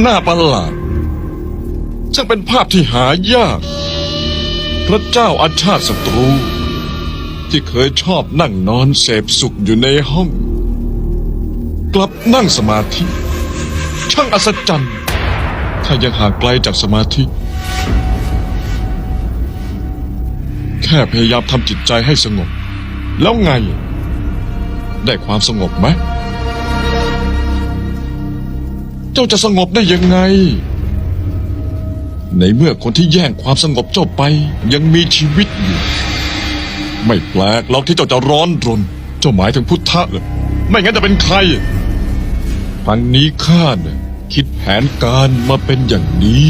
หน้าประหลาดช่างเป็นภาพที่หายาก พระเจ้าอาชาติศัตรู ที่เคยชอบนั่งนอนเสพสุขอยู่ในห้อง กลับนั่งสมาธิ ช่างอัศจรรย์ ถ้ายังห่างไกลจากสมาธิ แค่พยายามทำจิตใจให้สงบ แล้วไง ได้ความสงบไหม เจ้าจะสงบได้ยังไง ในเมื่อคนที่แย่งความสงบเจ้าไปยังมีชีวิตอยู่ ไม่แปลกหรอกที่เจ้าจะร้อนรน เจ้าหมายถึงพุทธะเหรอไม่งั้นจะเป็นใครพังนี้ข้าเนี่ยคิดแผนการมาเป็นอย่างนี้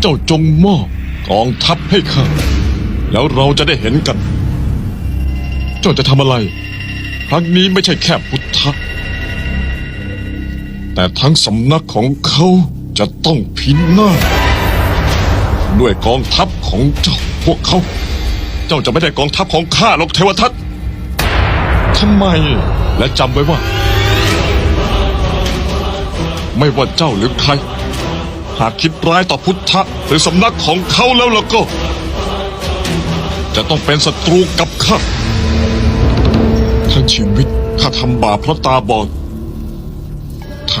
เจ้าจงมอบกองทัพให้ข้า แล้วเราจะได้เห็นกัน เจ้าจะทำอะไร ครั้งนี้ไม่ใช่แค่พุทธะ แต่ทั้งสำนักของเขาจะต้องพินาศด้วยกองทัพของเจ้าพวกเขา เจ้าจะไม่ได้กองทัพของข้าหรอกเทวทัตทำไมและจำไว้ว่า ไม่ว่าเจ้าหรือใคร หากคิดร้ายต่อพุทธะหรือสำนักของเขาแล้วล่ะก็ จะต้องเป็นศัตรูกับข้าทั้งชีวิตข้าทำบาปเพราะตาบอด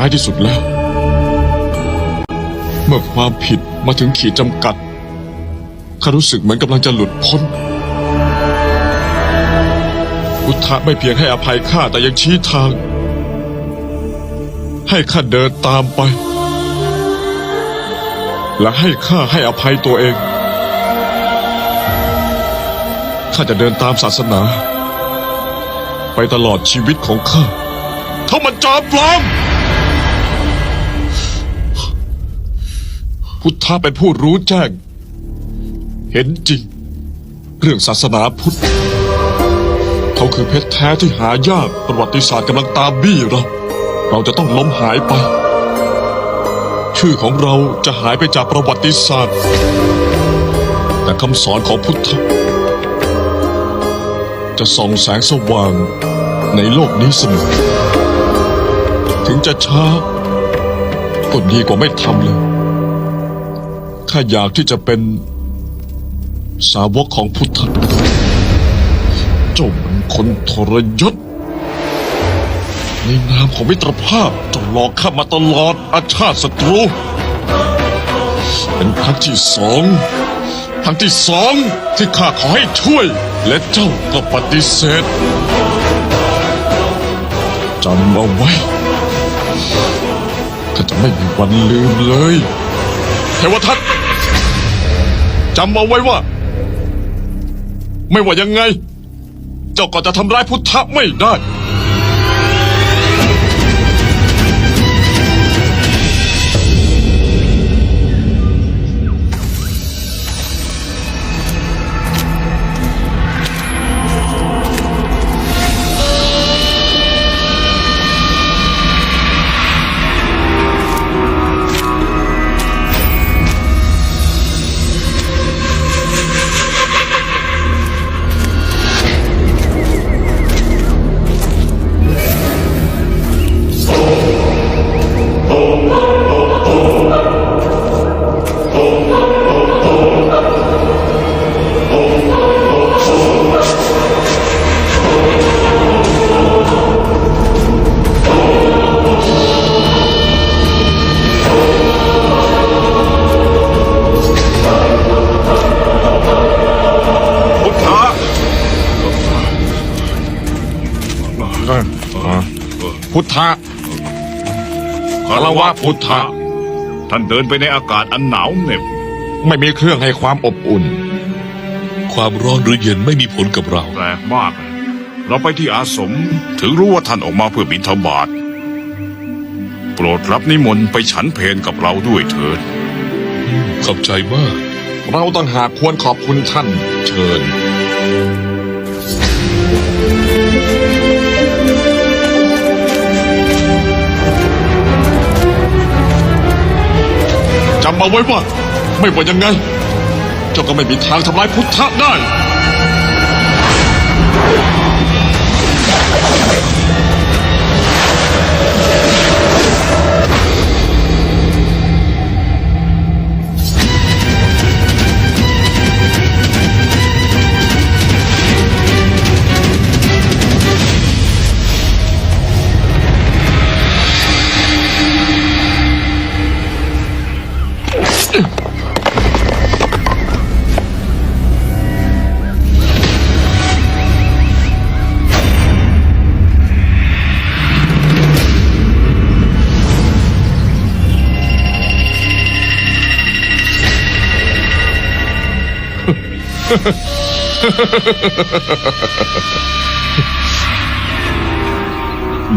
ท้ายที่สุดแล้ว เมื่อความผิดมาถึงขีดจำกัดข้ารู้สึกเหมือนกำลังจะหลุดพ้นพุทธะไม่เพียงให้อภัยข้าแต่ยังชี้ทาง ให้ข้าเดินตามไป และให้ข้าให้อภัยตัวเองข้าจะเดินตามศาสนา ไปตลอดชีวิตของข้าถ้ามันจอมปลอม พุทธะเป็นผู้รู้แจ้ง เห็นจริง เรื่องศาสนาพุทธ เขาคือเพชรแท้ที่หายากประวัติศาสตร์กำลังตามบี้เรา เราจะต้องล้มหายไป ชื่อของเราจะหายไปจากประวัติศาสตร์ แต่คำสอนของพุทธะจะส่องแสงสว่างในโลกนี้เสมอ ถึงจะช้าก็ดีกว่าไม่ทำเลย ข้าอยากที่จะเป็นสาวกของพุทธเจ้ามันคนทรยศในนามของมิตรภาพจ้าหลอกข้ามาตลอดอาชาติศัตรู เป็นครั้งที่สองครั้งที่สองที่ข้าขอให้ช่วย และเจ้าก็ปฏิเสธจำเอาไว้ข้าจะไม่มีวันลืมเลย เทวทัตจำเอาไว้ว่า ไม่ว่ายังไง เจ้าก็จะทำร้ายพุทธะไม่ได้ พุทธะคารวะพุทธะท่านเดินไปในอากาศอันหนาวเหน็บ ไม่มีเครื่องให้ความอบอุ่น ความร้อนหรือเย็นไม่มีผลกับเรา แปลกมากเราไปที่อาสมถึงรู้ว่าท่านออกมาเพื่อบิณฑบาตโปรดรับนิมนต์ไปฉันเพลกับเราด้วยเถิด ขอบใจมาก เราต้องหากควรขอบคุณท่าน เชิญ จำเอาไว้ว่า ไม่ว่ายังไง เจ้าก็ไม่มีทางทำลายพุทธะได้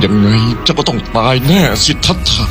ยังไงเจ้าก็ต้องตายแน่สิทธัตถะ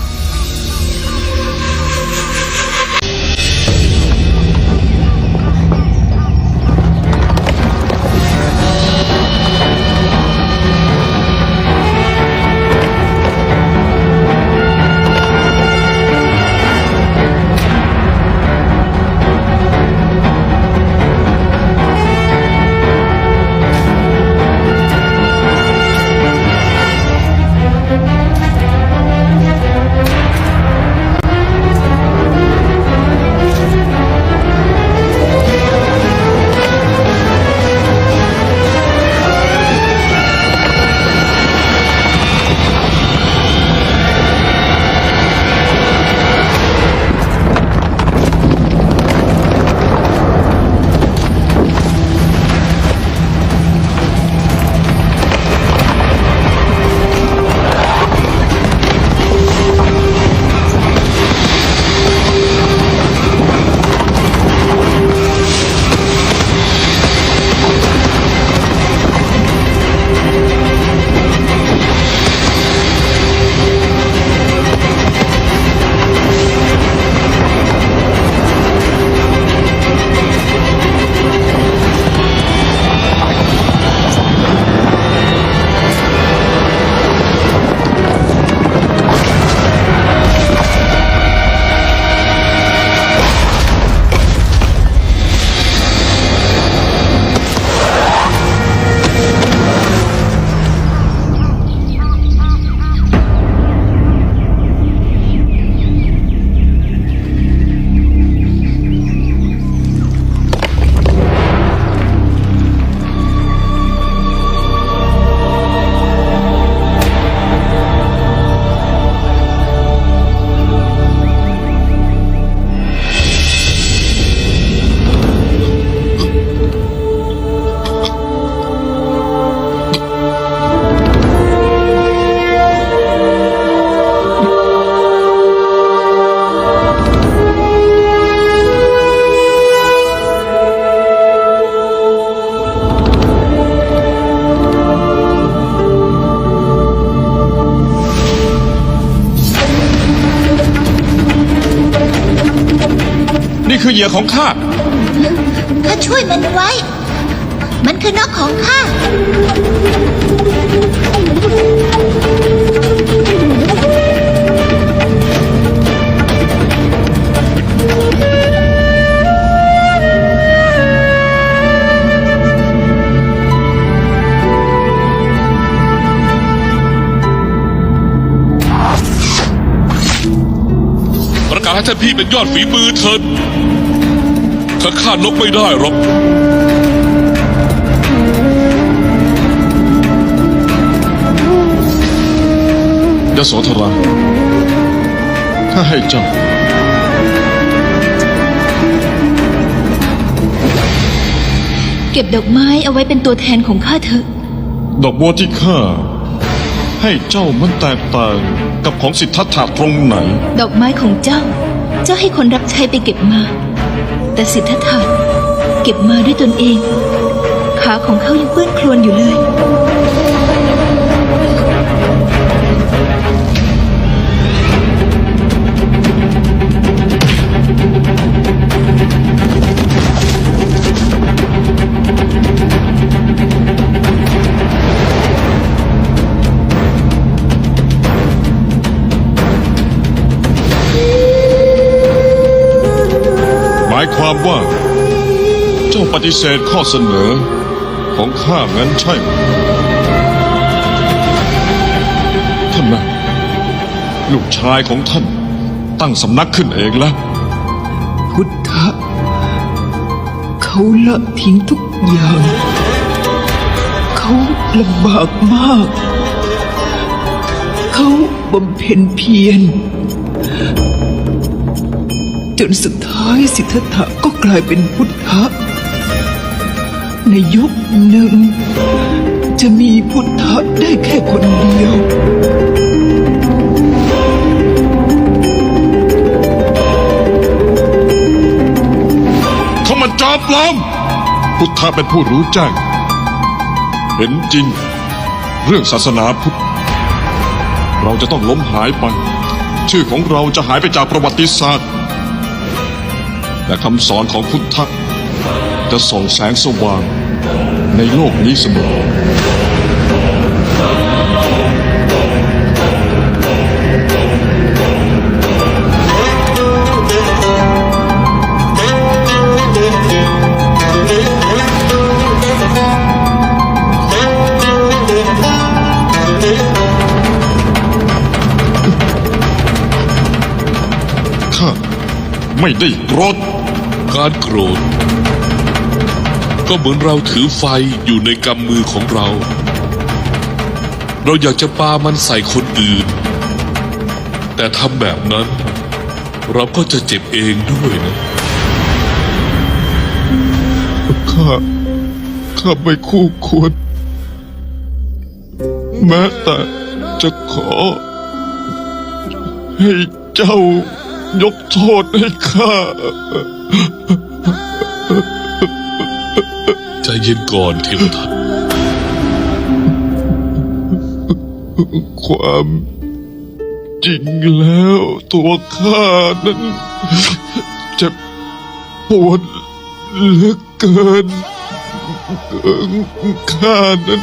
คือเหยื่อของข้า ข้าช่วยมันไว้ มันคือนกของข้า ประกาศให้ท่านพี่เป็นยอดฝีมือเถิด ถ้าฆ่านกไม่ได้หรอกยโสธราข้าให้เจ้า เก็บดอกไม้เอาไว้เป็นตัวแทนของข้าเถอะ ดอกบัวที่ข้าให้เจ้ามันแตกต่างกับของสิทธัตถะตรงไหน ดอกไม้ของเจ้า เจ้าให้คนรับใช้ไปเก็บมา แต่สิทธัตถะเก็บมาด้วยตนเอง ขาของเขายังเปื้อนโคลนอยู่เลย ว่า เจ้าปฏิเสธข้อเสนอของข้างั้นใช่ไหมท่านนะลูกชายของท่านตั้งสำนักขึ้นเองแล้ว พุทธะเขาละทิ้งทุกอย่าง เขาลำบากมาก เขาบำเพ็ญเพียร นสุดท้ายสิทธัตถะก็กลายเป็นพุทธะ ในยุคหนึ่ง จะมีพุทธะได้แค่คนเดียวเขามันจอมปลอม พุทธะเป็นผู้รู้แจ้ง เห็นจริง เรื่องศาสนาพุทธ เราจะต้องล้มหายไป ชื่อของเราจะหายไปจากประวัติศาสตร์ แต่คำสอนของพุทธะจะส่องแสงสว่างในโลกนี้เสมอข้าไม่ได้โกรธ การโกรธ ก็เหมือนเราถือไฟอยู่ในกำมือของเรา เราอยากจะปามันใส่คนอื่น แต่ทำแบบนั้น เราก็จะเจ็บเองด้วยนะข้าข้าไม่คู่ควร แม้แต่จะขอ ให้เจ้ายกโทษให้ข้า ใจเย็นก่อนเทวทัตความจริงแล้วตัวข้านั้นจ็บปวดเหลือเกินข้านั้น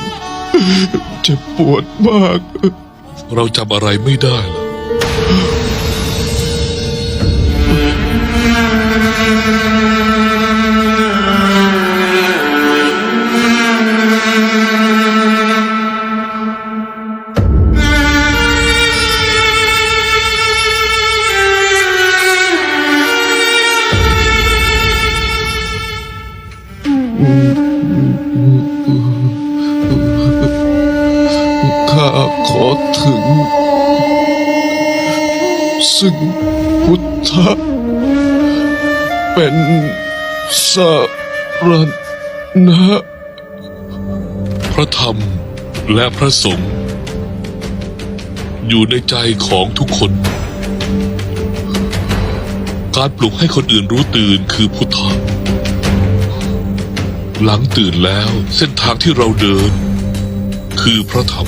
จ็บปวดมาก เราจำอะไรไม่ได้ ซึ่งพุทธะเป็นสารณะพระธรรมและพระสงฆ์อยู่ในใจของทุกคน การปลุกให้คนอื่นรู้ตื่นคือพุทธะหลังตื่นแล้วเส้นทางที่เราเดิน คือพระธรรม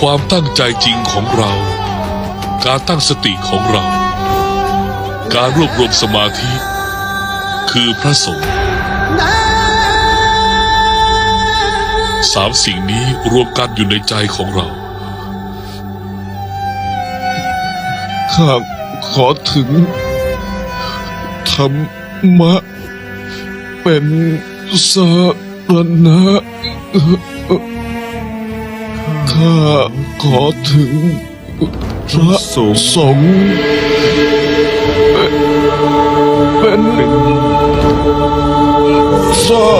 ความตั้งใจจริงของเรา การตั้งสติของเรา การรวบรวมสมาธิ คือพระสงฆ์สามสิ่งนี้รวมกันอยู่ในใจของเรา ข้าขอถึงธรรมะเป็นสารณะ ข้าขอถึงพระสงฆ์เป็นสาร